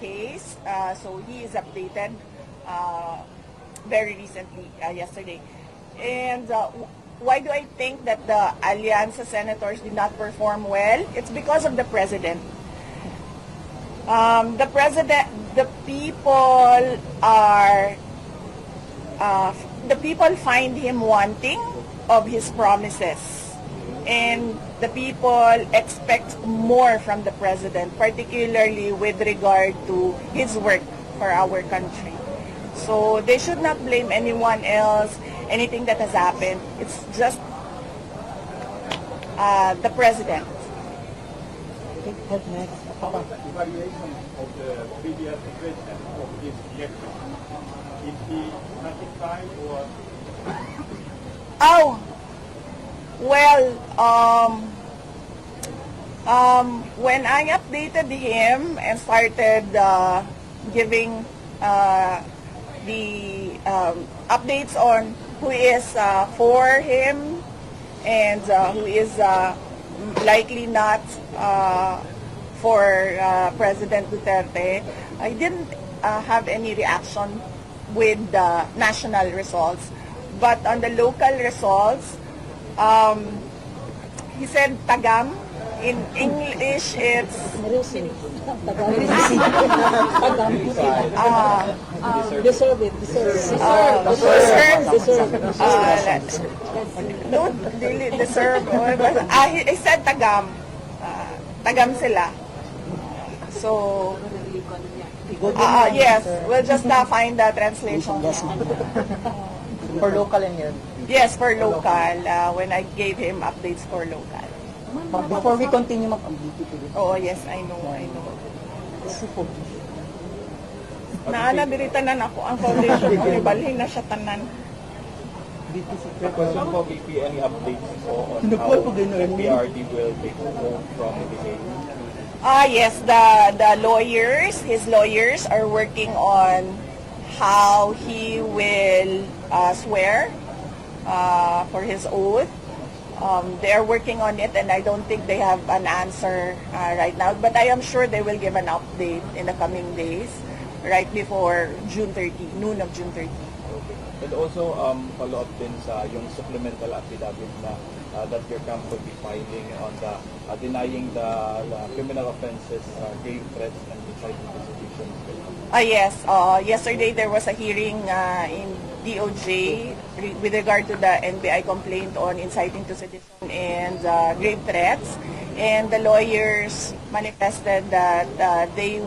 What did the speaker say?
case. Uh, so he is updated uh, very recently, uh, yesterday. And uh, why do I think that the Alianza senators did not perform well? It's because of the president. Um, the president, the people are, uh, the people find him wanting of his promises. And the people expect more from the president, particularly with regard to his work for our country. So they should not blame anyone else, anything that has happened. It's just uh, the president. Okay, head next. How about evaluation of the previous president of this election? Is he satisfied or Oh, well, um, um, when I updated him and started uh, giving uh, the um, updates on who is uh, for him and uh, who is uh, likely not uh, for uh, President Duterte, I didn't uh, have any reaction with the national results. But on the local results, um, he said tagam. In English, it's uh, Deserve it. Deserve it. uh, deserve, Deserve. uh, don't really deserve. ah, he, he said tagam. Uh, tagam sila. So, uh, yes, we'll just uh, find the translation. Yes, For local and here. Yes, for local, uh, when I gave him updates for local. But before we continue, ma'am, ang beauty this. Oh, yes, I know, I know. Naana, diritanan ako ang foundation ko, ibalhin na siya tanan. the question po, VP, any updates po on Ano how po, pag ganun? PRD will take home from the case? Ah, yes, the the lawyers, his lawyers are working on how he will uh, swear uh, for his oath. Um, they are working on it, and I don't think they have an answer uh, right now. But I am sure they will give an update in the coming days, right before June 30, noon of June 30. Okay. And also, um, follow up din sa yung supplemental affidavit na uh, that your camp will be filing on the uh, denying the, the criminal offenses, uh, grave threats, and inciting to sedition. Ah yes, uh, yesterday there was a hearing uh, in DOJ with regard to the NBI complaint on inciting to sedition and uh, grave threats. And the lawyers manifested that uh, they